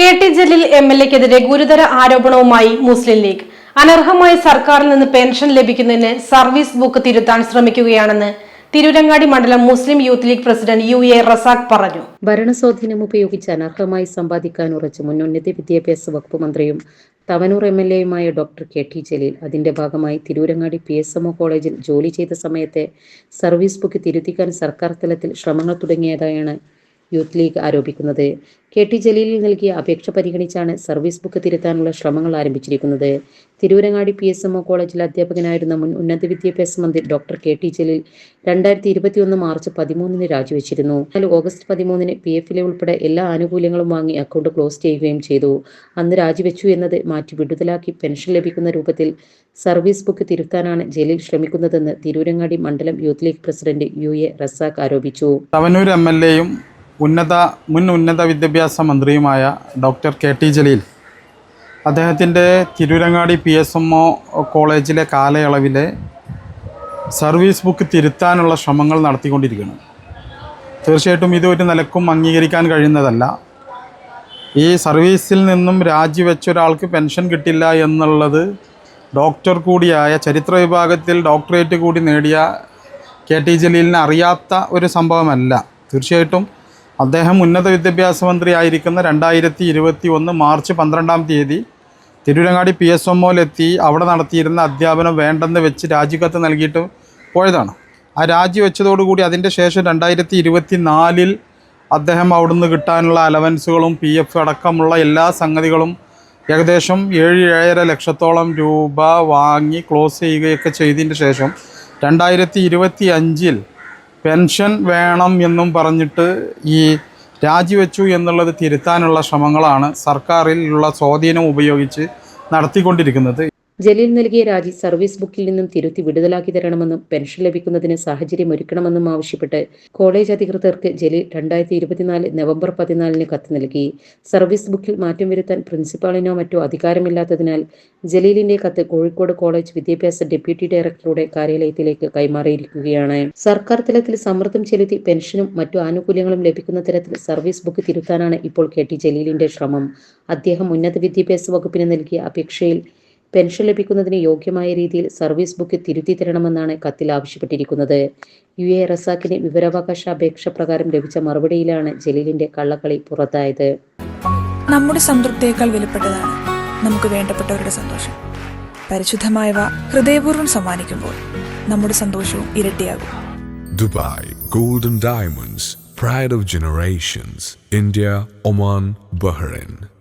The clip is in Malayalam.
K T Jaleel M L എക്കെതിരെ ഗുരുതര ആരോപണവുമായി മുസ്ലിം ലീഗ്. അനർഹമായ സർക്കാരിൽ നിന്ന് പെൻഷൻ ലഭിക്കുന്നതിന് സർവീസ് ബുക്ക് തിരുത്താൻ ശ്രമിക്കുകയാണെന്ന് തിരൂരങ്ങാടി മണ്ഡലം Muslim youth league president U A Razak പറഞ്ഞു. ഭരണസ്വാധീനം ഉപയോഗിച്ച് അനർഹമായി സമ്പാദിക്കാൻ ഉറച്ച് മുൻ വിദ്യാഭ്യാസ വകുപ്പ് മന്ത്രിയും തവനൂർ എം എൽ എയുമായ ഡോക്ടർ കെ ടി ജലീൽ അതിന്റെ ഭാഗമായി Tirurangadi P S M O കോളേജിൽ ജോലി ചെയ്ത സമയത്തെ സർവീസ് ബുക്ക് തിരുത്തിക്കാൻ സർക്കാർ തലത്തിൽ ശ്രമങ്ങൾ തുടങ്ങിയതായാണ് യൂത്ത് ലീഗ് ആരോപിക്കുന്നത്. കെ ടി ജലീലിൽ നൽകിയ അപേക്ഷ പരിഗണിച്ചാണ് സർവീസ് ബുക്ക് തിരുത്താനുള്ള ശ്രമങ്ങൾ ആരംഭിച്ചിരിക്കുന്നത്. Tirurangadi P S M O കോളേജിൽ അധ്യാപകനായിരുന്ന മുൻ ഉന്നത വിദ്യാഭ്യാസ മന്ത്രി ഡോക്ടർ കെ ടി ജലീൽ രണ്ടായിരത്തി ഇരുപത്തിയൊന്ന് മാർച്ച് പതിമൂന്നിന് രാജിവെച്ചിരുന്നു. എന്നാൽ ഓഗസ്റ്റ് പതിമൂന്നിന് പി എഫിലെ ഉൾപ്പെടെ എല്ലാ ആനുകൂല്യങ്ങളും വാങ്ങി അക്കൗണ്ട് ക്ലോസ് ചെയ്യുകയും ചെയ്തു. അന്ന് രാജിവെച്ചു എന്നത് മാറ്റി വിടുതലാക്കി പെൻഷൻ ലഭിക്കുന്ന രൂപത്തിൽ സർവീസ് ബുക്ക് തിരുത്താനാണ് ജലീൽ ശ്രമിക്കുന്നതെന്ന് തിരൂരങ്ങാടി മണ്ഡലം youth league president U A Razak ആരോപിച്ചു. തവനൂർ ഉന്നത മുൻ ഉന്നത വിദ്യാഭ്യാസ മന്ത്രിയുമായ ഡോക്ടർ കെ ടി ജലീൽ. അദ്ദേഹത്തിന്റെ Tirurangadi P S M O കോളേജിലെ കാലയളവിലെ സർവീസ് ബുക്ക് തിരുത്താനുള്ള ശ്രമങ്ങൾ നടത്തിക്കൊണ്ടിരിക്കുന്നു. തീർച്ചയായിട്ടും ഇത് ഒരു നിലക്കും അംഗീകരിക്കാൻ കഴിയുന്നതല്ല. ഈ സർവീസിൽ നിന്നും രാജിവെച്ച ഒരാൾക്ക് പെൻഷൻ കിട്ടില്ല എന്നുള്ളത് ഡോക്ടർ കൂടിയായ ചരിത്ര വിഭാഗത്തിൽ ഡോക്ടറേറ്റ് കൂടി നേടിയ കെ ടി ജലീലിന് അറിയാത്ത ഒരു സംഭവമല്ല. തീർച്ചയായിട്ടും അദ്ദേഹം ഉന്നത വിദ്യാഭ്യാസ മന്ത്രി ആയിരിക്കുന്ന രണ്ടായിരത്തി ഇരുപത്തി ഒന്ന് മാർച്ച് പന്ത്രണ്ടാം തീയതി തിരുരങ്ങാടി പി എസ് എമ്മോയിലെത്തി അവിടെ നടത്തിയിരുന്ന അധ്യാപനം വേണ്ടെന്ന് വെച്ച് രാജിക്കത്ത് നൽകിയിട്ട് പോയതാണ്. ആ രാജി വെച്ചതോടുകൂടി അതിന്റെ ശേഷം രണ്ടായിരത്തി ഇരുപത്തി നാലിൽ അദ്ദേഹം അവിടുന്ന് കിട്ടാനുള്ള അലവൻസുകളും പി എഫ് അടക്കമുള്ള എല്ലാ സംഗതികളും ഏകദേശം ഏഴ് ഏഴര ലക്ഷത്തോളം രൂപ വാങ്ങി ക്ലോസ് ചെയ്യുകയൊക്കെ ചെയ്തതിന്റെ ശേഷം രണ്ടായിരത്തി ഇരുപത്തി അഞ്ചിൽ പെൻഷൻ വേണം എന്നും പറഞ്ഞിട്ട് ഈ രാജിവെച്ചു എന്നുള്ളത് തിരുത്താനുള്ള ശ്രമങ്ങളാണ് സർക്കാരിലുള്ള സ്വാധീനം ഉപയോഗിച്ച് നടത്തിക്കൊണ്ടിരിക്കുന്നത്. ജലീൽ നൽകിയ രാജി സർവീസ് ബുക്കിൽ നിന്നും തിരുത്തി വിടുതലാക്കി തരണമെന്നും പെൻഷൻ ലഭിക്കുന്നതിന് സാഹചര്യം ഒരുക്കണമെന്നും ആവശ്യപ്പെട്ട് കോളേജ് അധികൃതർക്ക് ജലീൽ രണ്ടായിരത്തി ഇരുപത്തിനാല് നവംബർ പതിനാലിന് കത്ത് നൽകി. സർവീസ് ബുക്കിൽ മാറ്റം വരുത്താൻ പ്രിൻസിപ്പാളിനോ മറ്റോ അധികാരമില്ലാത്തതിനാൽ ജലീലിന്റെ കത്ത് കോഴിക്കോട് കോളേജ് വിദ്യാഭ്യാസ ഡെപ്യൂട്ടി ഡയറക്ടറുടെ കാര്യാലയത്തിലേക്ക് കൈമാറിയിരിക്കുകയാണ്. സർക്കാർ തലത്തിൽ സമ്മർദ്ദം ചെലുത്തി പെൻഷനും മറ്റു ആനുകൂല്യങ്ങളും ലഭിക്കുന്ന തരത്തിൽ സർവീസ് ബുക്ക് തിരുത്താനാണ് ഇപ്പോൾ കെ ടി ജലീലിന്റെ ശ്രമം. അദ്ദേഹം ഉന്നത വിദ്യാഭ്യാസ വകുപ്പിന് നൽകിയ അപേക്ഷയിൽ പെൻഷൻ ലഭിക്കുന്നതിന് യോഗ്യമായ രീതിയിൽ സർവീസ് ബുക്ക് തിരുത്തി തരണമെന്നാണ് കത്തിൽ ആവശ്യപ്പെട്ടിരിക്കുന്നത്. യു എ റസാക്കിന് വിവരാവകാശ അപേക്ഷ പ്രകാരം ലഭിച്ച മറുപടിയിലാണ് ജലീലിന്റെ കള്ളക്കളി പുറത്തായത്. നമ്മുടെ സംതൃപ്തിയേക്കാൾ വിലപ്പെട്ടതാണ് നമുക്ക് വേണ്ടപ്പെട്ടവരുടെ സന്തോഷം. പരിശുദ്ധമായവ ഹൃദയപൂർവം സമ്മാനിക്കുമ്പോൾ നമ്മുടെ സന്തോഷവും ഇരട്ടിയാകും. Dubai golden diamonds pride of generations India Oman Bahrain.